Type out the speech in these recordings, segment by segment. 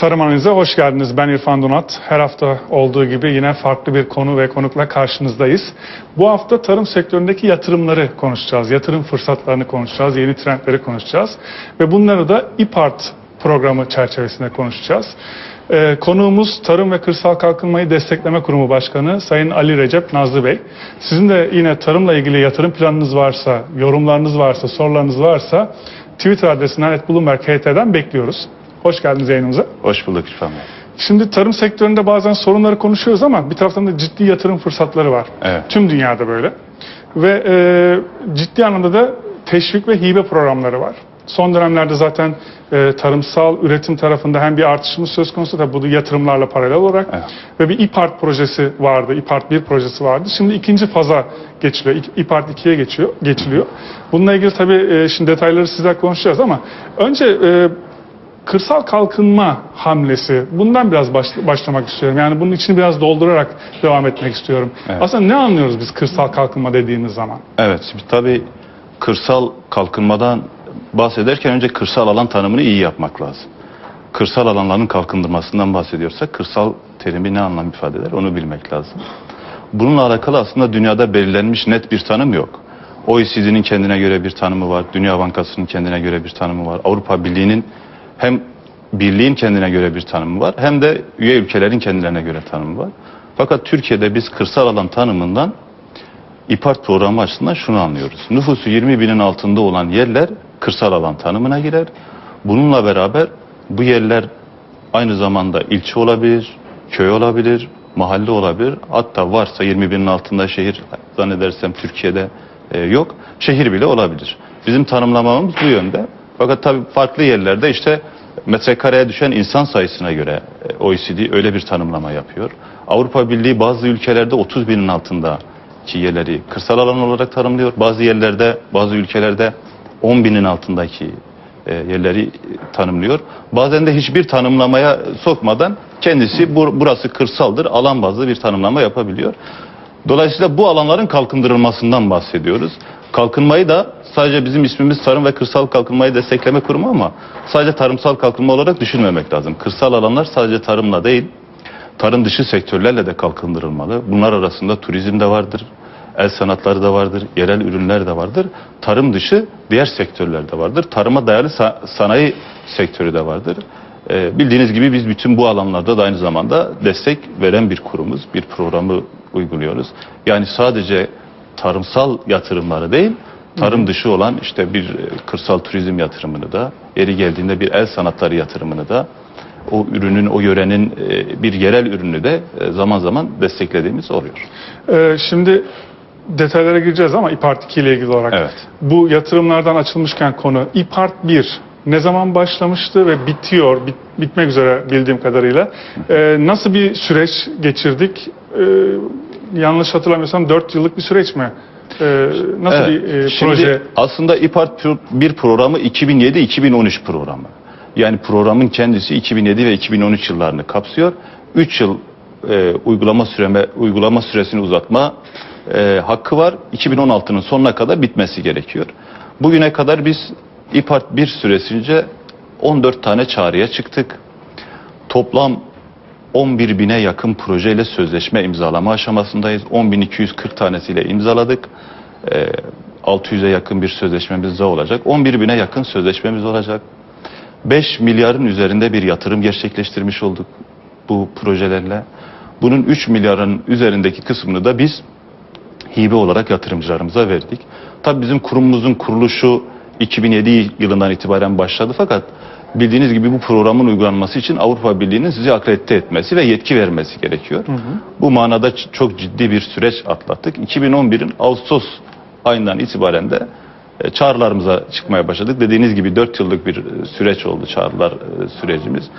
Tarım Analize hoş geldiniz. Ben İrfan Donat. Her hafta olduğu gibi yine farklı bir konu ve konukla karşınızdayız. Bu hafta tarım sektöründeki yatırımları konuşacağız. Yatırım fırsatlarını konuşacağız. Yeni trendleri konuşacağız. Ve bunları da İPART programı çerçevesinde konuşacağız. Ee, konuğumuz Tarım ve Kırsal Kalkınmayı Destekleme Kurumu Başkanı Sayın Ali Recep Nazlı Bey. Sizin de yine tarımla ilgili yatırım planınız varsa, yorumlarınız varsa, sorularınız varsa Twitter adresinden @bloomberg.ht'den bekliyoruz. Hoş geldiniz yayınımıza. Hoş bulduk İrfan Bey. Şimdi tarım sektöründe bazen sorunları konuşuyoruz ama bir taraftan da ciddi yatırım fırsatları var. Evet. Tüm dünyada böyle. Ve e, ciddi anlamda da teşvik ve hibe programları var. Son dönemlerde zaten e, tarımsal üretim tarafında hem bir artışımız söz konusu tabii bu da yatırımlarla paralel olarak Evet. ve bir İPART projesi vardı. İPART 1 projesi vardı. Şimdi ikinci faza geçiliyor. İPART 2'ye geçiyor, geçiliyor. Bununla ilgili tabii e, şimdi detayları sizler konuşacağız ama önce e, kırsal kalkınma hamlesi bundan biraz baş- başlamak istiyorum. Yani bunun içini biraz doldurarak devam etmek istiyorum. Evet. Aslında ne anlıyoruz biz kırsal kalkınma dediğimiz zaman? Evet, şimdi tabii kırsal kalkınmadan bahsederken önce kırsal alan tanımını iyi yapmak lazım. Kırsal alanların kalkındırmasından bahsediyorsak kırsal terimi ne anlam ifade eder onu bilmek lazım. Bununla alakalı aslında dünyada belirlenmiş net bir tanım yok. OECD'nin kendine göre bir tanımı var, Dünya Bankası'nın kendine göre bir tanımı var, Avrupa Birliği'nin hem birliğin kendine göre bir tanımı var hem de üye ülkelerin kendilerine göre tanımı var. Fakat Türkiye'de biz kırsal alan tanımından İPART programı açısından şunu anlıyoruz. Nüfusu 20 binin altında olan yerler kırsal alan tanımına girer. Bununla beraber bu yerler aynı zamanda ilçe olabilir, köy olabilir, mahalle olabilir. Hatta varsa 20 binin altında şehir zannedersem Türkiye'de e, yok. Şehir bile olabilir. Bizim tanımlamamız bu yönde. Fakat tabii farklı yerlerde işte metrekareye düşen insan sayısına göre e, OECD öyle bir tanımlama yapıyor. Avrupa Birliği bazı ülkelerde 30 binin altında ki yerleri kırsal alan olarak tanımlıyor. Bazı yerlerde, bazı ülkelerde 10 binin altındaki e, yerleri e, tanımlıyor. Bazen de hiçbir tanımlamaya sokmadan kendisi bur- burası kırsaldır, alan bazlı bir tanımlama yapabiliyor. Dolayısıyla bu alanların kalkındırılmasından bahsediyoruz. Kalkınmayı da sadece bizim ismimiz Tarım ve Kırsal Kalkınmayı Destekleme Kurumu ama sadece tarımsal kalkınma olarak düşünmemek lazım. Kırsal alanlar sadece tarımla değil, tarım dışı sektörlerle de kalkındırılmalı. Bunlar arasında turizm de vardır, el sanatları da vardır, yerel ürünler de vardır. Tarım dışı diğer sektörler de vardır. Tarıma dayalı sa- sanayi sektörü de vardır. Ee, bildiğiniz gibi biz bütün bu alanlarda da aynı zamanda destek veren bir kurumuz, bir programı uyguluyoruz. Yani sadece tarımsal yatırımları değil, tarım dışı olan işte bir e, kırsal turizm yatırımını da, yeri geldiğinde bir el sanatları yatırımını da, o ürünün, o yörenin e, bir yerel ürünü de e, zaman zaman desteklediğimiz oluyor. Ee, şimdi detaylara gireceğiz ama İPART 2 ile ilgili olarak. Evet. Bu yatırımlardan açılmışken konu İPART 1 ne zaman başlamıştı ve bitiyor, bit- bitmek üzere bildiğim kadarıyla. Ee, nasıl bir süreç geçirdik? Ee, yanlış hatırlamıyorsam 4 yıllık bir süreç mi? Ee, nasıl Evet. bir e, Şimdi proje? aslında İPART bir programı 2007-2013 programı. Yani programın kendisi 2007 ve 2013 yıllarını kapsıyor. 3 yıl e, uygulama süreme uygulama süresini uzatma e, hakkı var. 2016'nın sonuna kadar bitmesi gerekiyor. Bugüne kadar biz İPART 1 süresince 14 tane çağrıya çıktık. Toplam 11 bine yakın projeyle sözleşme imzalama aşamasındayız. 10.240 tanesiyle imzaladık. Ee, 600'e yakın bir sözleşmemiz daha olacak. 11 bine yakın sözleşmemiz olacak. 5 milyarın üzerinde bir yatırım gerçekleştirmiş olduk bu projelerle. Bunun 3 milyarın üzerindeki kısmını da biz hibe olarak yatırımcılarımıza verdik. Tabii bizim kurumumuzun kuruluşu 2007 yılından itibaren başladı fakat bildiğiniz gibi bu programın uygulanması için Avrupa Birliği'nin sizi akredite etmesi ve yetki vermesi gerekiyor. Bu manada çok ciddi bir süreç atlattık. 2011'in Ağustos ayından itibaren de e, çağrılarımıza çıkmaya başladık. Dediğiniz gibi 4 yıllık bir e, süreç oldu çağrılar e, sürecimiz.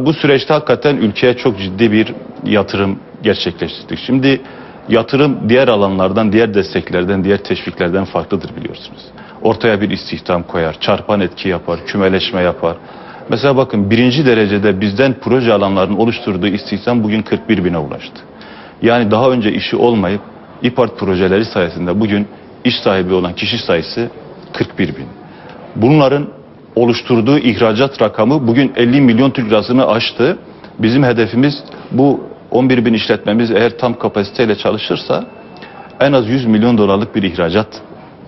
Bu süreçte hakikaten ülkeye çok ciddi bir yatırım gerçekleştirdik. Şimdi yatırım diğer alanlardan, diğer desteklerden, diğer teşviklerden farklıdır biliyorsunuz. Ortaya bir istihdam koyar, çarpan etki yapar, kümeleşme yapar. Mesela bakın birinci derecede bizden proje alanlarının oluşturduğu istihdam bugün 41 bine ulaştı. Yani daha önce işi olmayıp İPART projeleri sayesinde bugün iş sahibi olan kişi sayısı 41 bin. Bunların oluşturduğu ihracat rakamı bugün 50 milyon Türk lirasını aştı. Bizim hedefimiz bu 11 bin işletmemiz eğer tam kapasiteyle çalışırsa en az 100 milyon dolarlık bir ihracat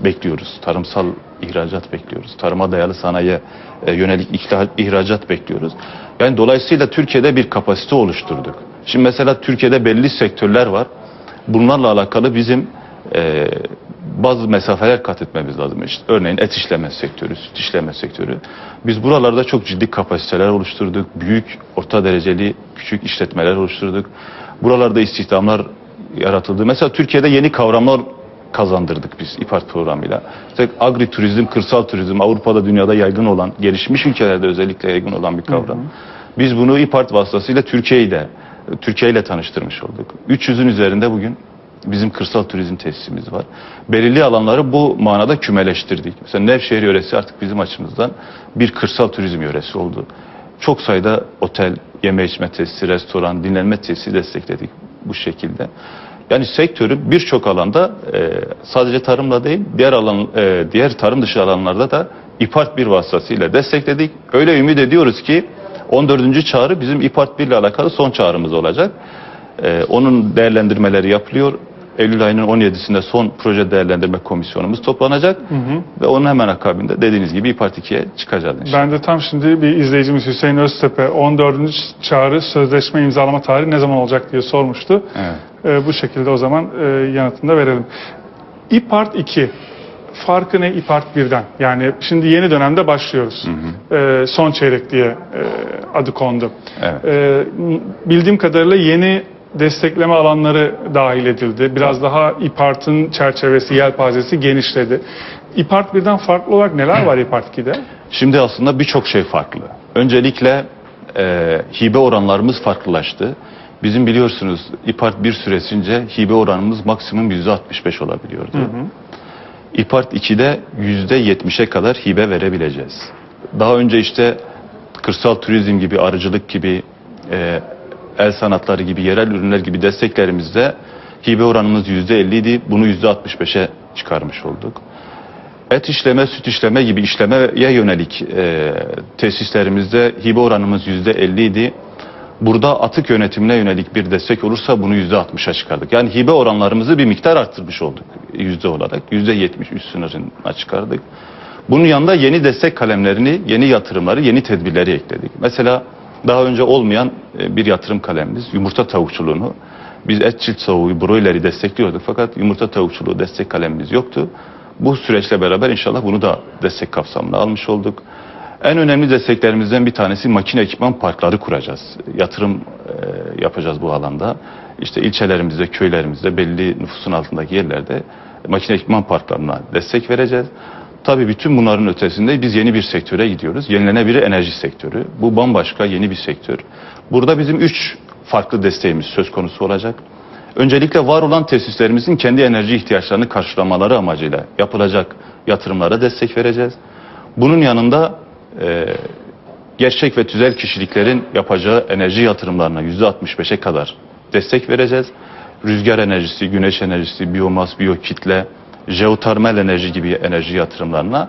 bekliyoruz. Tarımsal ihracat bekliyoruz. Tarıma dayalı sanayiye e, yönelik ihracat bekliyoruz. Yani dolayısıyla Türkiye'de bir kapasite oluşturduk. Şimdi mesela Türkiye'de belli sektörler var. Bunlarla alakalı bizim e, bazı mesafeler kat etmemiz lazım. İşte örneğin et işleme sektörü, süt işleme sektörü. Biz buralarda çok ciddi kapasiteler oluşturduk. Büyük, orta dereceli, küçük işletmeler oluşturduk. Buralarda istihdamlar yaratıldı. Mesela Türkiye'de yeni kavramlar kazandırdık biz İPART programıyla. İşte agri turizm, kırsal turizm Avrupa'da dünyada yaygın olan, gelişmiş ülkelerde özellikle yaygın olan bir kavram. Biz bunu İPART vasıtasıyla Türkiye'yi de Türkiye ile tanıştırmış olduk. 300'ün üzerinde bugün bizim kırsal turizm tesisimiz var. Belirli alanları bu manada kümeleştirdik. Mesela Nevşehir yöresi artık bizim açımızdan bir kırsal turizm yöresi oldu. Çok sayıda otel, yeme içme tesisi, restoran, dinlenme tesisi destekledik bu şekilde. Yani sektörü birçok alanda e, sadece tarımla değil diğer alan e, diğer tarım dışı alanlarda da İPART bir vasıtasıyla destekledik. Öyle ümit ediyoruz ki 14. çağrı bizim İPART 1 ile alakalı son çağrımız olacak. E, onun değerlendirmeleri yapılıyor. Eylül ayının 17'sinde son proje değerlendirme komisyonumuz toplanacak ve onun hemen akabinde dediğiniz gibi İPART 2'ye çıkacağız inşallah. Ben de tam şimdi bir izleyicimiz Hüseyin Öztepe 14. çağrı sözleşme imzalama tarihi ne zaman olacak diye sormuştu. Evet. Ee, bu şekilde o zaman e, yanıtını da verelim. İPART 2 farkı ne İPART 1'den? Yani şimdi yeni dönemde başlıyoruz. Ee, son çeyrek diye e, adı kondu. Evet. Ee, bildiğim kadarıyla yeni destekleme alanları dahil edildi. Biraz daha İPART'ın çerçevesi, yelpazesi genişledi. İPART 1'den farklı olarak neler var İPART 2'de? Şimdi aslında birçok şey farklı. Öncelikle e, hibe oranlarımız farklılaştı. Bizim biliyorsunuz İPART bir süresince hibe oranımız maksimum %65 olabiliyordu. İPART 2'de %70'e kadar hibe verebileceğiz. Daha önce işte kırsal turizm gibi, arıcılık gibi, e, el sanatları gibi, yerel ürünler gibi desteklerimizde hibe oranımız %50 idi. Bunu %65'e çıkarmış olduk. Et işleme, süt işleme gibi işlemeye yönelik e, tesislerimizde hibe oranımız yüzde 50 idi. Burada atık yönetimine yönelik bir destek olursa bunu yüzde 60'a çıkardık. Yani hibe oranlarımızı bir miktar arttırmış olduk yüzde olarak. Yüzde 70 üst sınırına çıkardık. Bunun yanında yeni destek kalemlerini, yeni yatırımları, yeni tedbirleri ekledik. Mesela daha önce olmayan e, bir yatırım kalemimiz yumurta tavukçuluğunu. Biz et çift tavuğu, broileri destekliyorduk fakat yumurta tavukçuluğu destek kalemimiz yoktu. Bu süreçle beraber inşallah bunu da destek kapsamına almış olduk. En önemli desteklerimizden bir tanesi makine ekipman parkları kuracağız. Yatırım e, yapacağız bu alanda. İşte ilçelerimizde, köylerimizde belli nüfusun altındaki yerlerde makine ekipman parklarına destek vereceğiz. Tabii bütün bunların ötesinde biz yeni bir sektöre gidiyoruz. Yenilenebilir enerji sektörü. Bu bambaşka yeni bir sektör. Burada bizim üç farklı desteğimiz söz konusu olacak. Öncelikle var olan tesislerimizin kendi enerji ihtiyaçlarını karşılamaları amacıyla yapılacak yatırımlara destek vereceğiz. Bunun yanında e, gerçek ve tüzel kişiliklerin yapacağı enerji yatırımlarına %65'e kadar destek vereceğiz. Rüzgar enerjisi, güneş enerjisi, biyomas, biyokitle, jeotermal enerji gibi enerji yatırımlarına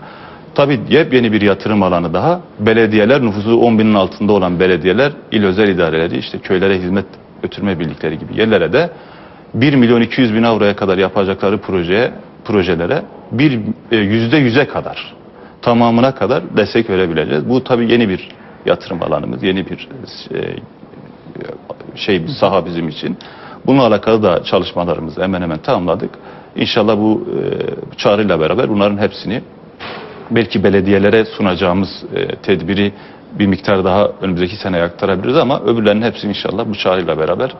tabii yepyeni bir yatırım alanı daha. Belediyeler nüfusu 10 binin altında olan belediyeler, il özel idareleri, işte köylere hizmet götürme birlikleri gibi yerlere de 1 milyon 200 bin avroya kadar yapacakları projeye, projelere bir e, yüzde yüze kadar tamamına kadar destek verebileceğiz. Bu tabii yeni bir yatırım alanımız, yeni bir şey bir saha bizim için. Bununla alakalı da çalışmalarımızı hemen hemen tamamladık. İnşallah bu e, çağrıyla beraber bunların hepsini belki belediyelere sunacağımız e, tedbiri bir miktar daha önümüzdeki seneye aktarabiliriz ama öbürlerinin hepsini inşallah bu çağrıyla beraber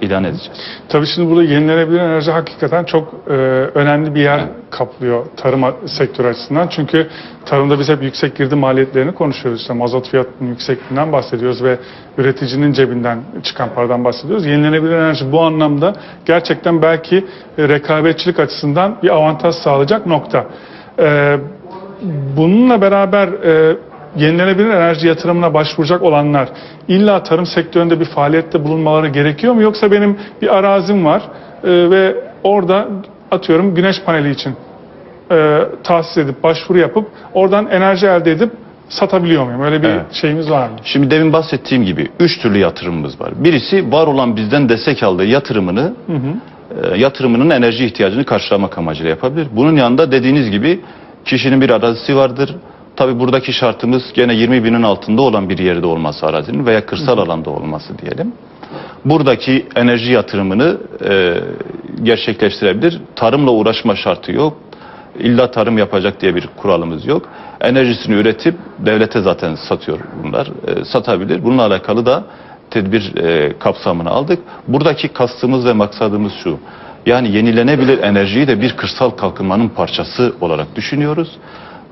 ilan edeceğiz. Tabii şimdi burada yenilenebilir enerji hakikaten çok e, önemli bir yer kaplıyor tarım sektörü açısından. Çünkü tarımda biz hep yüksek girdi maliyetlerini konuşuyoruz. İşte mazot fiyatının yüksekliğinden bahsediyoruz ve üreticinin cebinden çıkan paradan bahsediyoruz. Yenilenebilir enerji bu anlamda gerçekten belki e, rekabetçilik açısından bir avantaj sağlayacak nokta. E, bununla beraber e, yenilenebilir enerji yatırımına başvuracak olanlar illa tarım sektöründe bir faaliyette bulunmaları gerekiyor mu? Yoksa benim bir arazim var e, ve orada atıyorum güneş paneli için e, tahsis edip, başvuru yapıp oradan enerji elde edip satabiliyor muyum? Öyle bir Evet. şeyimiz var mı? Şimdi demin bahsettiğim gibi üç türlü yatırımımız var. Birisi var olan bizden destek aldığı yatırımını e, yatırımının enerji ihtiyacını karşılamak amacıyla yapabilir. Bunun yanında dediğiniz gibi kişinin bir arazisi vardır. Tabi buradaki şartımız gene 20 binin altında olan bir yerde olması arazinin veya kırsal alanda olması diyelim. Buradaki enerji yatırımını e, gerçekleştirebilir. Tarımla uğraşma şartı yok. İlla tarım yapacak diye bir kuralımız yok. Enerjisini üretip devlete zaten satıyor bunlar. E, satabilir. Bununla alakalı da tedbir e, kapsamını aldık. Buradaki kastımız ve maksadımız şu. Yani yenilenebilir enerjiyi de bir kırsal kalkınmanın parçası olarak düşünüyoruz.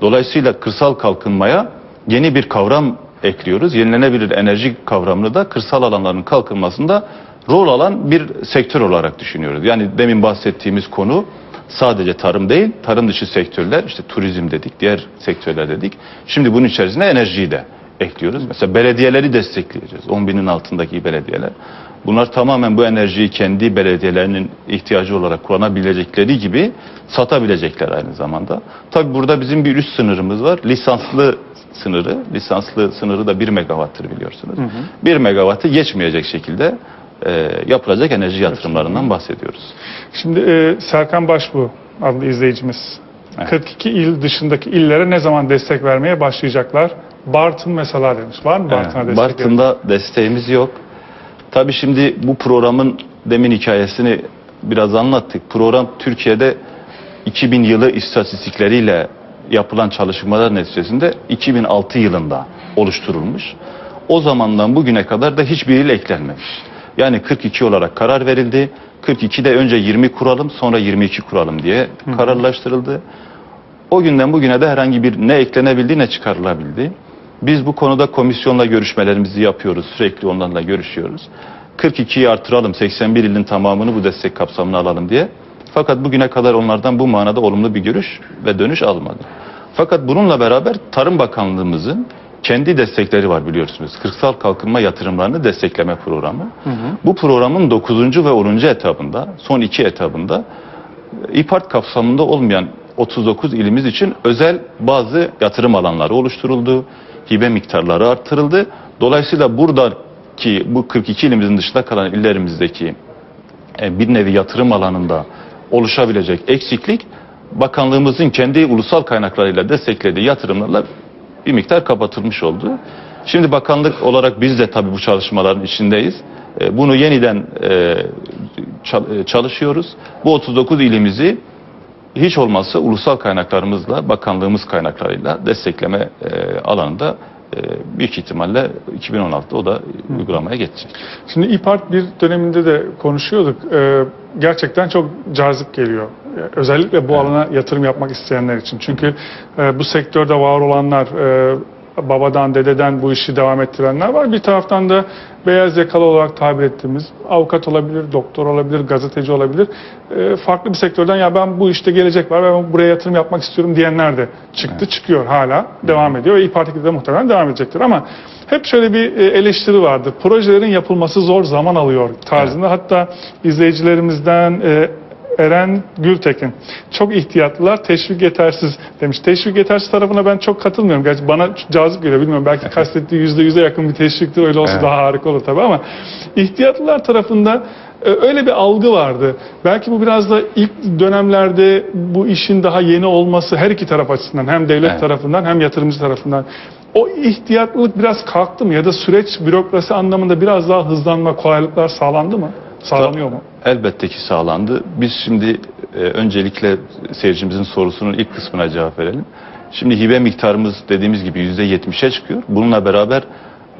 Dolayısıyla kırsal kalkınmaya yeni bir kavram ekliyoruz. Yenilenebilir enerji kavramını da kırsal alanların kalkınmasında rol alan bir sektör olarak düşünüyoruz. Yani demin bahsettiğimiz konu sadece tarım değil, tarım dışı sektörler, işte turizm dedik, diğer sektörler dedik. Şimdi bunun içerisine enerjiyi de ekliyoruz. Mesela belediyeleri destekleyeceğiz. 10 binin altındaki belediyeler. Bunlar tamamen bu enerjiyi kendi belediyelerinin ihtiyacı olarak kullanabilecekleri gibi satabilecekler aynı zamanda. Tabi burada bizim bir üst sınırımız var. Lisanslı sınırı. Lisanslı sınırı da 1 megawattır biliyorsunuz. 1 megawattı geçmeyecek şekilde e, yapılacak enerji yatırımlarından bahsediyoruz. Şimdi e, Serkan Başbu adlı izleyicimiz. Evet. 42 il dışındaki illere ne zaman destek vermeye başlayacaklar? Bartın mesela demiş. Var mı Bartın'a Evet, destek? Bartın'da desteğimiz yok. Tabii şimdi bu programın demin hikayesini biraz anlattık. Program Türkiye'de 2000 yılı istatistikleriyle yapılan çalışmalar neticesinde 2006 yılında oluşturulmuş. O zamandan bugüne kadar da hiçbir il eklenmemiş. Yani 42 olarak karar verildi. 42'de önce 20 kuralım sonra 22 kuralım diye kararlaştırıldı. O günden bugüne de herhangi bir ne eklenebildi ne çıkarılabildi. Biz bu konuda komisyonla görüşmelerimizi yapıyoruz. Sürekli onlarla görüşüyoruz. 42'yi artıralım, 81 ilin tamamını bu destek kapsamına alalım diye. Fakat bugüne kadar onlardan bu manada olumlu bir görüş ve dönüş almadı. Fakat bununla beraber Tarım Bakanlığımızın kendi destekleri var biliyorsunuz. Kırsal kalkınma yatırımlarını destekleme programı. Bu programın 9. ve 10. etabında, son iki etabında İPART kapsamında olmayan 39 ilimiz için özel bazı yatırım alanları oluşturuldu. Hibe miktarları artırıldı. Dolayısıyla buradaki bu 42 ilimizin dışında kalan illerimizdeki e, bir nevi yatırım alanında oluşabilecek eksiklik bakanlığımızın kendi ulusal kaynaklarıyla desteklediği yatırımlarla bir miktar kapatılmış oldu. Şimdi bakanlık olarak biz de tabii bu çalışmaların içindeyiz. E, Bunu yeniden e, e, çalışıyoruz. Bu 39 ilimizi hiç olmazsa ulusal kaynaklarımızla, bakanlığımız kaynaklarıyla destekleme e, alanında e, büyük ihtimalle 2016'da o da uygulamaya geçecek. Şimdi İPART bir döneminde de konuşuyorduk. Ee, gerçekten çok cazip geliyor. Ee, Özellikle bu alana yatırım yapmak isteyenler için. Çünkü e, bu sektörde var olanlar, e, babadan, dededen bu işi devam ettirenler var. Bir taraftan da beyaz yakalı olarak tabir ettiğimiz avukat olabilir, doktor olabilir, gazeteci olabilir. E, farklı bir sektörden ya ben bu işte gelecek var ben buraya yatırım yapmak istiyorum diyenler de çıktı, çıkıyor hala, devam ediyor ve İPART de muhtemelen devam edecektir. Ama hep şöyle bir e, eleştiri vardı. Projelerin yapılması zor zaman alıyor tarzında. Hatta izleyicilerimizden e, Eren Gültekin. Çok ihtiyatlılar, teşvik yetersiz demiş. Teşvik yetersiz tarafına ben çok katılmıyorum. Gerçi bana cazip geliyor bilmiyorum. Belki kastettiği yüzde yüze yakın bir teşviktir. Öyle olsa Evet. daha harika olur tabii ama ihtiyatlılar tarafında e, öyle bir algı vardı. Belki bu biraz da ilk dönemlerde bu işin daha yeni olması her iki taraf açısından hem devlet Evet. tarafından hem yatırımcı tarafından o ihtiyatlılık biraz kalktı mı ya da süreç bürokrasi anlamında biraz daha hızlanma, kolaylıklar sağlandı mı? Sağlanıyor mu? Elbette ki sağlandı. Biz şimdi e, öncelikle seyircimizin sorusunun ilk kısmına cevap verelim. Şimdi hibe miktarımız dediğimiz gibi %70'e çıkıyor. Bununla beraber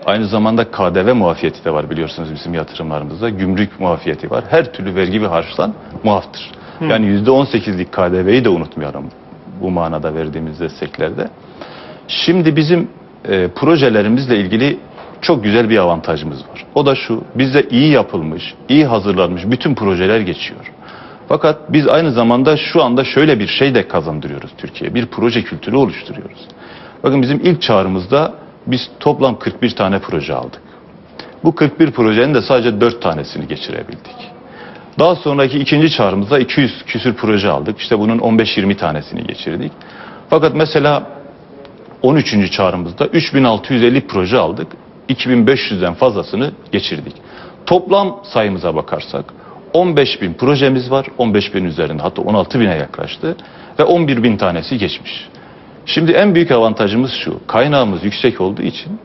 aynı zamanda KDV muafiyeti de var biliyorsunuz bizim yatırımlarımızda. Gümrük muafiyeti var. Her türlü vergi ve harçtan muaftır. Yani %18'lik KDV'yi de unutmayalım bu manada verdiğimiz desteklerde. Şimdi bizim e, projelerimizle ilgili çok güzel bir avantajımız var. O da şu, bizde iyi yapılmış, iyi hazırlanmış bütün projeler geçiyor. Fakat biz aynı zamanda şu anda şöyle bir şey de kazandırıyoruz Türkiye'ye. Bir proje kültürü oluşturuyoruz. Bakın bizim ilk çağrımızda biz toplam 41 tane proje aldık. Bu 41 projenin de sadece 4 tanesini geçirebildik. Daha sonraki ikinci çağrımızda 200 küsür proje aldık. İşte bunun 15-20 tanesini geçirdik. Fakat mesela 13. çağrımızda 3650 proje aldık. 2500'den fazlasını geçirdik. Toplam sayımıza bakarsak 15 bin projemiz var. 15 bin üzerinde hatta 16 bine yaklaştı. Ve 11 bin tanesi geçmiş. Şimdi en büyük avantajımız şu. Kaynağımız yüksek olduğu için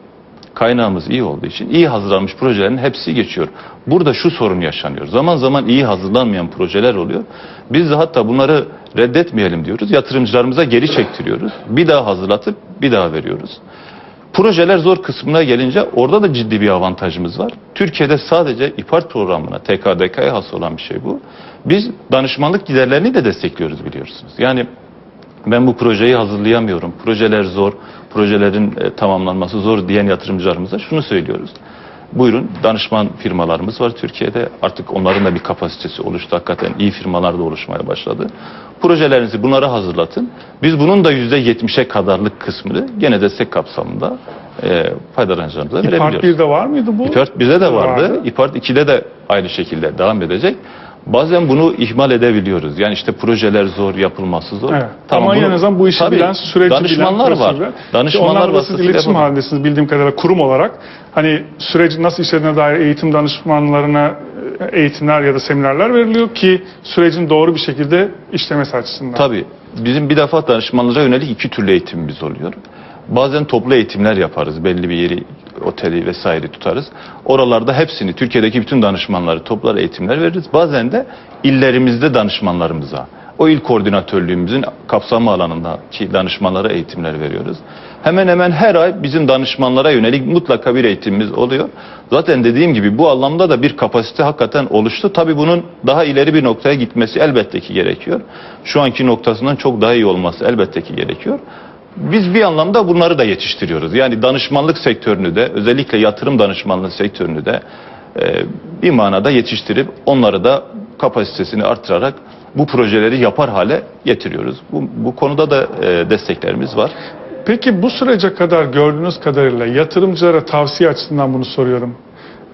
kaynağımız iyi olduğu için iyi hazırlanmış projelerin hepsi geçiyor. Burada şu sorun yaşanıyor. Zaman zaman iyi hazırlanmayan projeler oluyor. Biz de hatta bunları reddetmeyelim diyoruz. Yatırımcılarımıza geri çektiriyoruz. Bir daha hazırlatıp bir daha veriyoruz. Projeler zor kısmına gelince orada da ciddi bir avantajımız var. Türkiye'de sadece İPART programına, TKDK'ya has olan bir şey bu. Biz danışmanlık giderlerini de destekliyoruz biliyorsunuz. Yani ben bu projeyi hazırlayamıyorum. Projeler zor, projelerin e, tamamlanması zor diyen yatırımcılarımıza şunu söylüyoruz. Buyurun danışman firmalarımız var Türkiye'de. Artık onların da bir kapasitesi oluştu. Hakikaten iyi firmalar da oluşmaya başladı. Projelerinizi bunlara hazırlatın. Biz bunun da yüzde yetmişe kadarlık kısmını gene destek kapsamında e, faydalanıcılarımıza İPART verebiliyoruz. 1'de var mıydı bu? İPART bize de vardı. Vardı. İPART 2'de de aynı şekilde devam edecek. Bazen bunu ihmal edebiliyoruz. Yani işte projeler zor, yapılması zor. Evet. Ama bunu- en azından bu işi Tabii, bilen, süreci danışmanlar bilen var. Danışmanlar Onlarla siz vasıtasıyla iletişim yapalım. halindesiniz bildiğim kadarıyla kurum olarak. Hani süreci nasıl işlediğine dair eğitim danışmanlarına e, eğitimler ya da seminerler veriliyor ki sürecin doğru bir şekilde işlemesi açısından. Tabii. Bizim bir defa danışmanlara yönelik iki türlü eğitimimiz oluyor. Bazen toplu eğitimler yaparız. Belli bir yeri, oteli vesaire tutarız. Oralarda hepsini, Türkiye'deki bütün danışmanları toplar eğitimler veririz. Bazen de illerimizde danışmanlarımıza, o il koordinatörlüğümüzün kapsamı alanındaki danışmanlara eğitimler veriyoruz. Hemen hemen her ay bizim danışmanlara yönelik mutlaka bir eğitimimiz oluyor. Zaten dediğim gibi bu anlamda da bir kapasite hakikaten oluştu. Tabii bunun daha ileri bir noktaya gitmesi elbette ki gerekiyor. Şu anki noktasından çok daha iyi olması elbette ki gerekiyor. Biz bir anlamda bunları da yetiştiriyoruz. Yani danışmanlık sektörünü de özellikle yatırım danışmanlığı sektörünü de e, bir manada yetiştirip onları da kapasitesini artırarak bu projeleri yapar hale getiriyoruz. Bu, bu konuda da e, desteklerimiz var. Peki bu sürece kadar gördüğünüz kadarıyla yatırımcılara tavsiye açısından bunu soruyorum.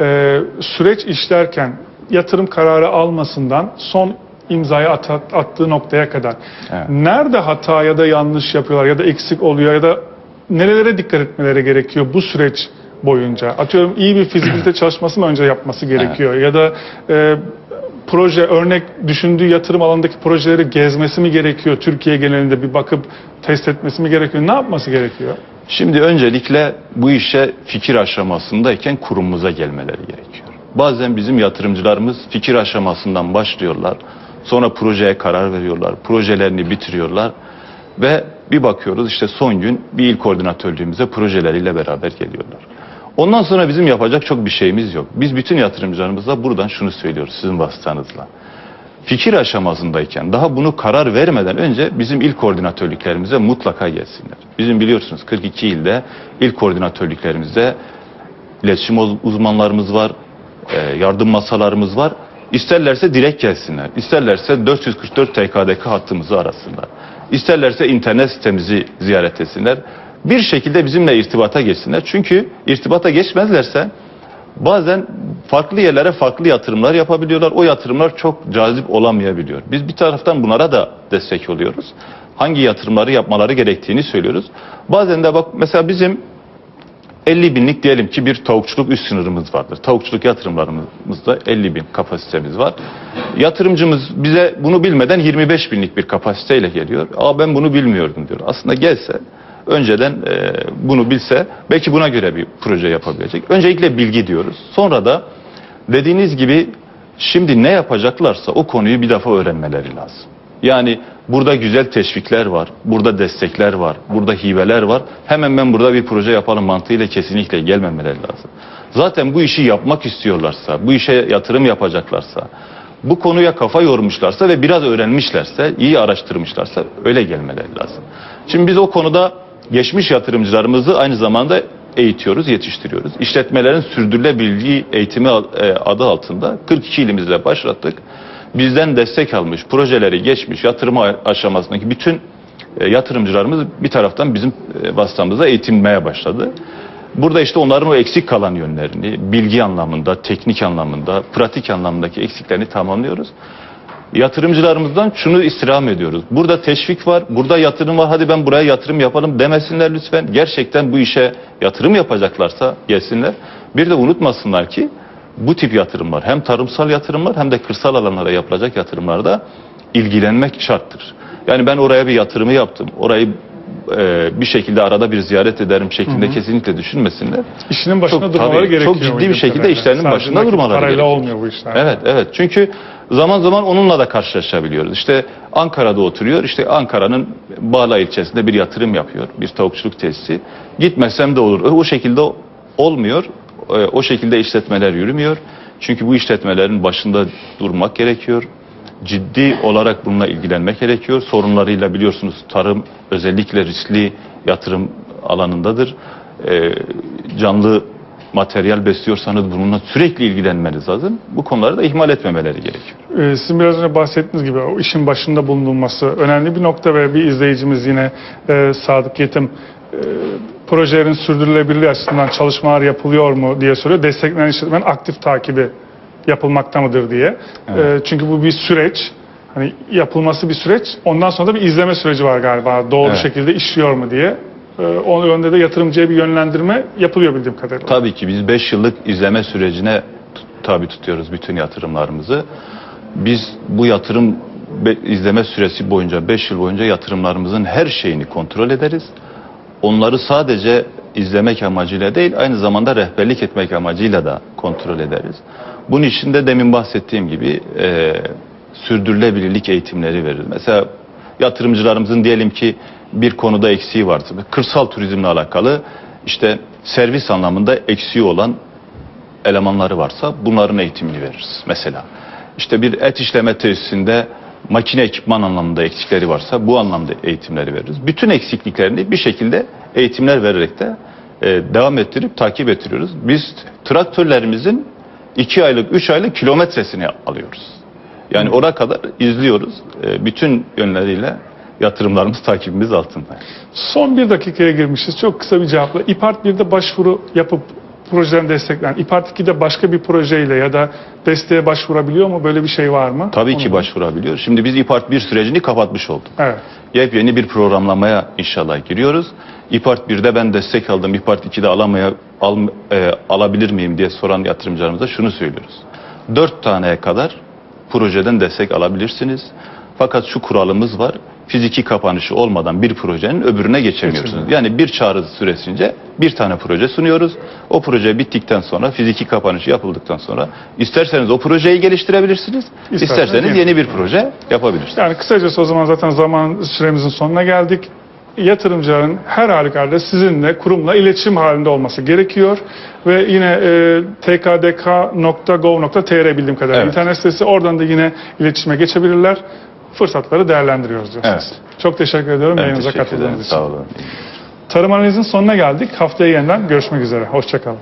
Ee, süreç işlerken yatırım kararı almasından son imzayı at- attığı noktaya kadar Evet. nerede hata ya da yanlış yapıyorlar ya da eksik oluyor ya da nerelere dikkat etmeleri gerekiyor bu süreç boyunca? Atıyorum iyi bir fizibilite çalışması mı önce yapması gerekiyor ya da e, proje örnek düşündüğü yatırım alanındaki projeleri gezmesi mi gerekiyor? Türkiye genelinde bir bakıp test etmesi mi gerekiyor? Ne yapması gerekiyor? Şimdi öncelikle bu işe fikir aşamasındayken kurumumuza gelmeleri gerekiyor. Bazen bizim yatırımcılarımız fikir aşamasından başlıyorlar. Sonra projeye karar veriyorlar. Projelerini bitiriyorlar. Ve bir bakıyoruz işte son gün bir il koordinatörlüğümüze projeleriyle beraber geliyorlar. Ondan sonra bizim yapacak çok bir şeyimiz yok. Biz bütün yatırımcılarımıza buradan şunu söylüyoruz sizin vasıtanızla. Fikir aşamasındayken daha bunu karar vermeden önce bizim il koordinatörlüklerimize mutlaka gelsinler. Bizim biliyorsunuz 42 ilde il koordinatörlüklerimizde iletişim uz- uzmanlarımız var, e, yardım masalarımız var. İsterlerse direkt gelsinler. İsterlerse 444 TKDK hattımızı arasınlar. İsterlerse internet sitemizi ziyaret etsinler. Bir şekilde bizimle irtibata geçsinler. Çünkü irtibata geçmezlerse bazen farklı yerlere farklı yatırımlar yapabiliyorlar. O yatırımlar çok cazip olamayabiliyor. Biz bir taraftan bunlara da destek oluyoruz. Hangi yatırımları yapmaları gerektiğini söylüyoruz. Bazen de bak mesela bizim 50 binlik diyelim ki bir tavukçuluk üst sınırımız vardır. Tavukçuluk yatırımlarımızda 50 bin kapasitemiz var. Yatırımcımız bize bunu bilmeden 25 binlik bir kapasiteyle geliyor. Aa ben bunu bilmiyordum diyor. Aslında gelse önceden e, bunu bilse belki buna göre bir proje yapabilecek. Öncelikle bilgi diyoruz. Sonra da dediğiniz gibi şimdi ne yapacaklarsa o konuyu bir defa öğrenmeleri lazım. Yani burada güzel teşvikler var, burada destekler var, burada hibeler var. Hemen ben burada bir proje yapalım mantığıyla kesinlikle gelmemeleri lazım. Zaten bu işi yapmak istiyorlarsa, bu işe yatırım yapacaklarsa, bu konuya kafa yormuşlarsa ve biraz öğrenmişlerse, iyi araştırmışlarsa öyle gelmeleri lazım. Şimdi biz o konuda geçmiş yatırımcılarımızı aynı zamanda eğitiyoruz, yetiştiriyoruz. İşletmelerin sürdürülebilirliği eğitimi e, adı altında 42 ilimizle başlattık. Bizden destek almış, projeleri geçmiş, yatırım aşamasındaki bütün e, yatırımcılarımız bir taraftan bizim e, vasıtamızda eğitilmeye başladı. Burada işte onların o eksik kalan yönlerini bilgi anlamında, teknik anlamında, pratik anlamındaki eksiklerini tamamlıyoruz. Yatırımcılarımızdan şunu istirham ediyoruz. Burada teşvik var, burada yatırım var. Hadi ben buraya yatırım yapalım demesinler lütfen. Gerçekten bu işe yatırım yapacaklarsa gelsinler. Bir de unutmasınlar ki bu tip yatırımlar hem tarımsal yatırımlar hem de kırsal alanlara yapılacak yatırımlarda ilgilenmek şarttır. Yani ben oraya bir yatırımı yaptım. Orayı e, bir şekilde arada bir ziyaret ederim şeklinde kesinlikle düşünmesinler. İşinin başında Çok- durmaları tabii, gerekiyor. çok ciddi bir şekilde kadarıyla. işlerinin Sadece başında durmaları Parayla gerekiyor. olmuyor bu işler. Evet evet çünkü zaman zaman onunla da karşılaşabiliyoruz. İşte Ankara'da oturuyor işte Ankara'nın Bağla ilçesinde bir yatırım yapıyor bir tavukçuluk tesisi. Gitmesem de olur. O şekilde olmuyor. Ee, O şekilde işletmeler yürümüyor. Çünkü bu işletmelerin başında durmak gerekiyor. Ciddi olarak bununla ilgilenmek gerekiyor. Sorunlarıyla biliyorsunuz tarım özellikle riskli yatırım alanındadır. Ee, canlı materyal besliyorsanız bununla sürekli ilgilenmeniz lazım. Bu konuları da ihmal etmemeleri gerekiyor. Ee, Sizin biraz önce bahsettiğiniz gibi o işin başında bulunulması önemli bir nokta ve bir izleyicimiz yine e, Sadık Yetim e, projelerin sürdürülebilirliği açısından çalışmalar yapılıyor mu diye soruyor. Desteklenen işletmenin aktif takibi yapılmakta mıdır diye. E, çünkü bu bir süreç. Hani yapılması bir süreç. Ondan sonra da bir izleme süreci var galiba. Doğru Evet. şekilde işliyor mu diye. E, o yönde de yatırımcıya bir yönlendirme yapılıyor bildiğim kadarıyla. Tabii ki biz 5 yıllık izleme sürecine tabi tutuyoruz bütün yatırımlarımızı. Biz bu yatırım izleme süresi boyunca 5 yıl boyunca yatırımlarımızın her şeyini kontrol ederiz. Onları sadece izlemek amacıyla değil aynı zamanda rehberlik etmek amacıyla da kontrol ederiz. Bunun için de demin bahsettiğim gibi e, sürdürülebilirlik eğitimleri veririz. Mesela yatırımcılarımızın diyelim ki bir konuda eksiği varsa kırsal turizmle alakalı işte servis anlamında eksiği olan elemanları varsa bunların eğitimini veririz mesela. İşte bir et işleme tesisinde makine ekipman anlamında eksikleri varsa bu anlamda eğitimleri veririz. Bütün eksikliklerini bir şekilde eğitimler vererek de e, devam ettirip takip ettiriyoruz. Biz traktörlerimizin 2 aylık 3 aylık kilometresini alıyoruz. Yani oraya kadar izliyoruz. E, bütün yönleriyle yatırımlarımız takibimiz altında. Son bir dakikaya girmişiz. Çok kısa bir cevapla. İPART 1'de başvuru yapıp projeden desteklenen, İPART 2'de başka bir projeyle ya da desteğe başvurabiliyor mu? Böyle bir şey var mı? Tabii ki Onu- başvurabiliyor. Şimdi biz İPART 1 sürecini kapatmış olduk. Evet. Yepyeni bir programlamaya inşallah giriyoruz. İPART 1'de ben destek aldım. İPART 2'de alamaya al, e, alabilir miyim diye soran yatırımcılarımıza şunu söylüyoruz. 4 taneye kadar projeden destek alabilirsiniz. Fakat şu kuralımız var. Fiziki kapanışı olmadan bir projenin öbürüne geçemiyorsunuz. Yani bir çağrı süresince bir tane proje sunuyoruz. O proje bittikten sonra fiziki kapanışı yapıldıktan sonra isterseniz o projeyi geliştirebilirsiniz. İsterseniz isterseniz yeni- bir proje yapabilirsiniz. Yani kısacası o zaman zaten zaman süremizin sonuna geldik. Yatırımcıların her halükarda sizinle, kurumla iletişim halinde olması gerekiyor. Ve yine e, tkdk.gov.tr bildiğim kadarıyla Evet. internet sitesi. Oradan da yine iletişime geçebilirler fırsatları değerlendiriyoruz diyorsunuz. Evet. Çok teşekkür ediyorum yayınımıza katıldığınız için. Sağ olun. Tarım analizin sonuna geldik. Haftaya yeniden görüşmek üzere. Hoşçakalın.